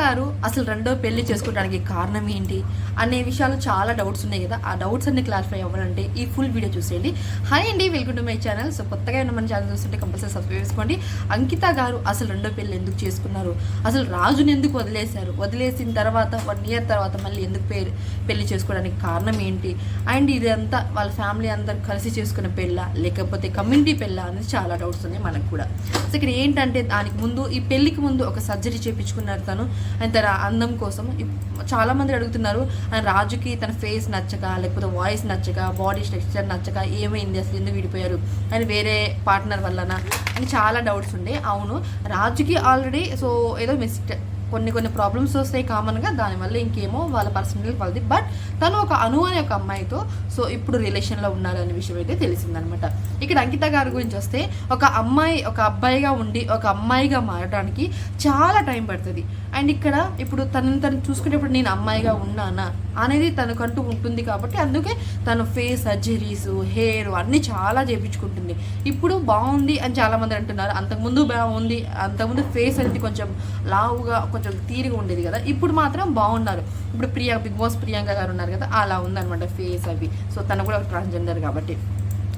గారు అసలు రెండో పెళ్ళి చేసుకోవడానికి కారణం ఏంటి అనే విషయాలు చాలా డౌట్స్ ఉన్నాయి కదా. ఆ డౌట్స్ అన్ని క్లారిఫై అవ్వాలంటే ఈ ఫుల్ వీడియో చూసేయండి. హాయ్ అండి welcome to my channel so కొత్తగా ఉన్న మన ఛానల్ చూస్తుంటే కంపల్సరీ సబ్స్క్రైబ్ చేసుకోండి. అంకిత గారు అసలు రెండో పెళ్ళి ఎందుకు చేసుకున్నారు? అసలు రాజుని ఎందుకు వదిలేశారు? వదిలేసిన తర్వాత వన్ ఇయర్ తర్వాత మళ్ళీ ఎందుకు పేరు పెళ్ళి చేసుకోవడానికి కారణం ఏంటి? అండ్ ఇదంతా వాళ్ళ ఫ్యామిలీ అందరు కలిసి చేసుకున్న పెళ్ళ? లేకపోతే కమ్యూనిటీ పెళ్ళ? అనేది చాలా డౌట్స్ ఉన్నాయి మనకు కూడా. సో ఇక్కడ ఏంటంటే దానికి ముందు ఈ పెళ్ళికి ముందు ఒక సర్జరీ చేయించుకున్నారు తను. ఆయన తన అందం కోసం చాలామంది చాలా మంది అడుగుతున్నారు ఆయన రాజుకి తన ఫేస్ నచ్చక లేకపోతే వాయిస్ నచ్చక బాడీ స్ట్రక్చర్ నచ్చక ఏమైంది? అసలు ఎందుకు విడిపోయారు? ఆయన వేరే పార్ట్నర్ వల్లనా? అని చాలా డౌట్స్ ఉండే. అవును రాజుకి ఆల్రెడీ సో ఏదో మిస్టే కొన్ని కొన్ని ప్రాబ్లమ్స్ వస్తాయి కామన్గా దానివల్ల ఇంకేమో వాళ్ళ పర్సనల్ వాళ్ళది. బట్ తను ఒక అను అనే ఒక అమ్మాయితో సో ఇప్పుడు రిలేషన్లో ఉన్నారు అనే విషయం అయితే తెలిసిందనమాట. ఇక్కడ అంకిత గారి గురించి వస్తే ఒక అమ్మాయి ఒక అబ్బాయిగా ఉండి ఒక అమ్మాయిగా మారడానికి చాలా టైం పడుతుంది. అండ్ ఇక్కడ ఇప్పుడు తనని తను చూసుకునేప్పుడు నేను అమ్మాయిగా ఉన్నానా అనేది తనకంటూ ఉంటుంది కాబట్టి అందుకే తను ఫేస్ సర్జరీస్ హెయిర్ అన్నీ చాలా చేయించుకుంటుంది ఇప్పుడు బాగుంది అని చాలా బాగుంది అంటున్నారు. అంతకుముందు బాగుంది అంతకుముందు ఫేస్ అనేది కొంచెం లావుగా కొంచెం తీరిగా ఉండేది కదా. ఇప్పుడు మాత్రం బాగున్నారు. ఇప్పుడు ప్రియా బిగ్ బాస్ ప్రియాంక గారు ఉన్నారు కదా అలా ఉందన్నమాట ఫేస్ అవి. సో తను కూడా ట్రాన్స్జెండర్ కాబట్టి.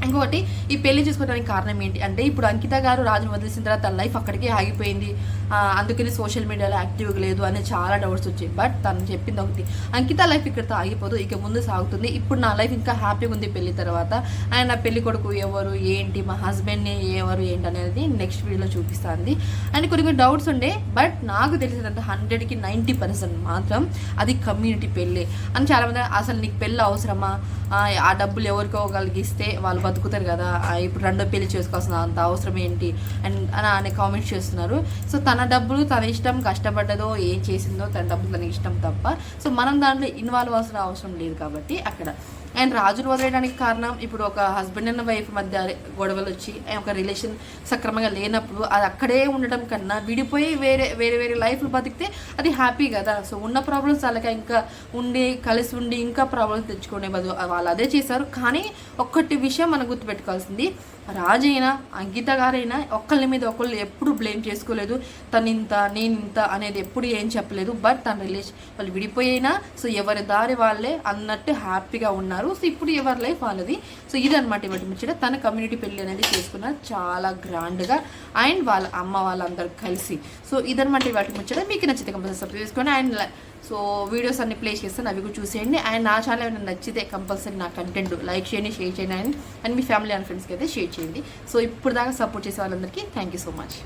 ఇంకొకటి ఈ పెళ్ళి చేసుకోవడానికి కారణం ఏంటి? అంటే ఇప్పుడు అంకిత గారు రాజును వదిలేసిన తర్వాత తన లైఫ్ అక్కడికే ఆగిపోయింది. అందుకని సోషల్ మీడియాలో యాక్టివ్గా లేదు అనే చాలా డౌట్స్ వచ్చాయి. బట్ తను చెప్పింది ఒకటి అంకిత లైఫ్ ఇక్కడితో ఆగిపోదు ఇక ముందు సాగుతుంది. ఇప్పుడు నా లైఫ్ ఇంకా హ్యాపీగా ఉంది పెళ్ళి తర్వాత. ఆయన నా పెళ్ళి కొడుకు ఎవరు ఏంటి మా హస్బెండ్ని ఎవరు ఏంటి అనేది నెక్స్ట్ వీడియోలో చూపిస్తుంది. అండ్ కొన్ని కొన్ని డౌట్స్ ఉండే బట్ నాకు తెలిసినంత హండ్రెడ్కి నైంటీ పర్సెంట్ మాత్రం అది కమ్యూనిటీ పెళ్ళి. అని చాలామంది అసలు నీకు పెళ్ళి అవసరమా? ఆ, డబ్బులు ఎవరికో ఇస్తే వాళ్ళు బతుకుతారు కదా ఇప్పుడు రెండో పెళ్ళి చేసుకోవాల్సిన అంత అవసరం ఏంటి? అండ్ అని అనే కామెంట్స్ చేస్తున్నారు. సో తన డబ్బులు తన ఇష్టం కష్టపడ్డదో ఏం చేసిందో తన డబ్బులు తన ఇష్టం తప్ప సో మనం దాంట్లో ఇన్వాల్వ్ అవ్వాల్సిన అవసరం లేదు కాబట్టి అక్కడ. అండ్ రాజును వదిలేయడానికి కారణం ఇప్పుడు ఒక హస్బెండ్ అండ్ వైఫ్ మధ్య గొడవలు వచ్చి ఒక రిలేషన్ సక్రమంగా లేనప్పుడు అది అక్కడే ఉండడం కన్నా విడిపోయి వేరే వేరే వేరే లైఫ్లు బతికితే అది హ్యాపీ కదా. సో ఉన్న ప్రాబ్లమ్స్ అలాగే ఇంకా ఉండి కలిసి ఉండి ఇంకా ప్రాబ్లమ్స్ తెచ్చుకునే బదులు వాళ్ళు అదే చేశారు. కానీ ఒక్కటి విషయం మనం గుర్తుపెట్టుకోవాల్సింది. రాజైనా అంకిత గారైనా ఒకళ్ళ మీద ఒకళ్ళు ఎప్పుడు బ్లేమ్ చేసుకోలేదు. తను ఇంత నేను ఇంత అనేది ఎప్పుడు ఏం చెప్పలేదు. బట్ తన రిలేషన్ వాళ్ళు విడిపోయినా సో ఎవరి దారి వాళ్ళే అన్నట్టు హ్యాపీగా ఉన్నారు. సో ఇప్పుడు ఎవరి లైఫ్ వాళ్ళది. సో ఇదన్నమాట ఇవాటి ముచ్చట. తన కమ్యూనిటీ పెళ్ళి అనేది చేసుకున్నారు చాలా గ్రాండ్గా అండ్ వాళ్ళ అమ్మ వాళ్ళందరూ కలిసి. సో ఇదనమాట ఇవాటి ముచ్చట. మీకు నచ్చితే కంపల్సరీ సబ్స్క్రైబ్ చేసుకోండి. అండ్ సో వీడియోస్ అన్ని ప్లే చేస్తాను అవి కూడా చూసేయండి. అండ్ నా ఛానల్ ఏమైనా నచ్చితే కంపల్సరీ నా కంటెంట్ లైక్ చేయండి షేర్ చేయండి. అండ్ అండ్ మీ ఫ్యామిలీ అండ్ ఫ్రెండ్స్కి అయితే షేర్ చేయండి. సో ఇప్పుడు దాకా సపోర్ట్ చేసే వాళ్ళందరికీ థ్యాంక్ యూ సో మచ్